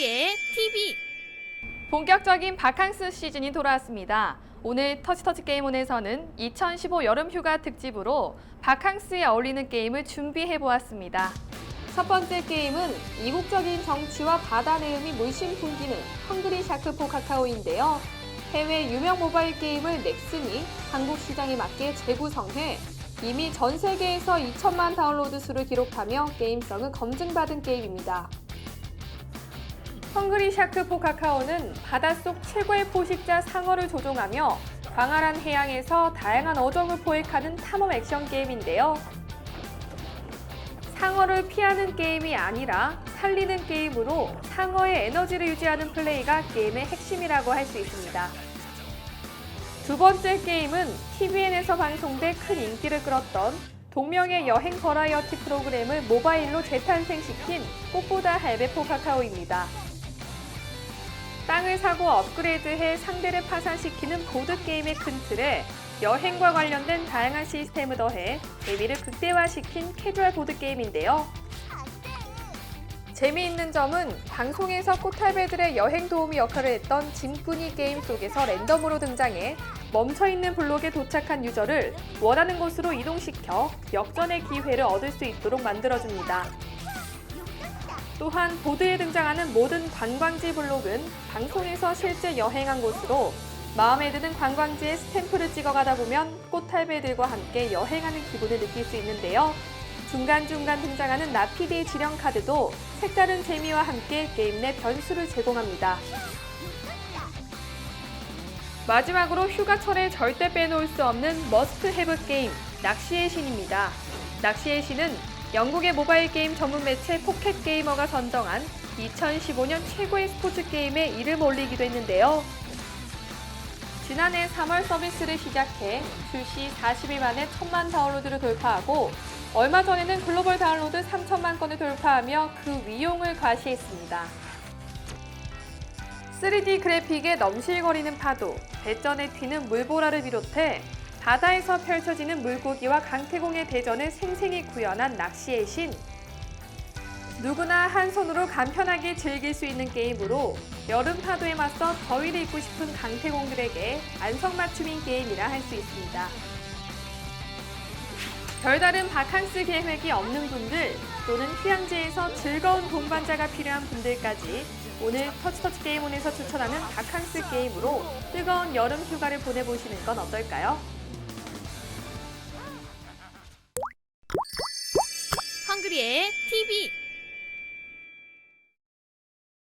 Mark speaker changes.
Speaker 1: 헝그리의 TV
Speaker 2: 본격적인 바캉스 시즌이 돌아왔습니다. 오늘 터치터치 게임온에서는 2015 여름 휴가 특집으로 바캉스에 어울리는 게임을 준비해 보았습니다. 첫 번째 게임은 이국적인 정치와 바다 내음이 물씬 풍기는 헝그리 샤크포 카카오인데요. 해외 유명 모바일 게임을 넥슨이 한국 시장에 맞게 재구성해 이미 전 세계에서 2천만 다운로드 수를 기록하며 게임성을 검증받은 게임입니다. 헝그리 샤크포 카카오는 바닷속 최고의 포식자 상어를 조종하며 광활한 해양에서 다양한 어종을 포획하는 탐험 액션 게임인데요. 상어를 피하는 게임이 아니라 살리는 게임으로 상어의 에너지를 유지하는 플레이가 게임의 핵심이라고 할 수 있습니다. 두 번째 게임은 TVN에서 방송돼 큰 인기를 끌었던 동명의 여행 버라이어티 프로그램을 모바일로 재탄생시킨 꽃보다 할배포 카카오입니다. 땅을 사고 업그레이드해 상대를 파산시키는 보드게임의 큰 틀에 여행과 관련된 다양한 시스템을 더해 재미를 극대화시킨 캐주얼 보드게임인데요. 재미있는 점은 방송에서 꽃탈배들의 여행 도우미 역할을 했던 짐꾼이 게임 속에서 랜덤으로 등장해 멈춰있는 블록에 도착한 유저를 원하는 곳으로 이동시켜 역전의 기회를 얻을 수 있도록 만들어줍니다. 또한 보드에 등장하는 모든 관광지 블록은 방송에서 실제 여행한 곳으로 마음에 드는 관광지에 스탬프를 찍어가다 보면 꽃탈배들과 함께 여행하는 기분을 느낄 수 있는데요. 중간중간 등장하는 나피데이 지령 카드도 색다른 재미와 함께 게임 내 변수를 제공합니다. 마지막으로 휴가철에 절대 빼놓을 수 없는 머스트 헤브 게임 낚시의 신입니다. 낚시의 신은 영국의 모바일 게임 전문 매체 포켓 게이머가 선정한 2015년 최고의 스포츠 게임에 이름 올리기도 했는데요. 지난해 3월 서비스를 시작해 출시 40일 만에 1000만 다운로드를 돌파하고 얼마 전에는 글로벌 다운로드 3천만 건을 돌파하며 그 위용을 과시했습니다. 3D 그래픽에 넘실거리는 파도, 배전에 튀는 물보라를 비롯해 바다에서 펼쳐지는 물고기와 강태공의 대전을 생생히 구현한 낚시의 신. 누구나 한 손으로 간편하게 즐길 수 있는 게임으로 여름 파도에 맞서 더위를 잊고 싶은 강태공들에게 안성맞춤인 게임이라 할 수 있습니다. 별다른 바캉스 계획이 없는 분들 또는 휴양지에서 즐거운 동반자가 필요한 분들까지 오늘 터치터치 게임온에서 추천하는 바캉스 게임으로 뜨거운 여름 휴가를 보내보시는 건 어떨까요?
Speaker 1: 헝그리의 TV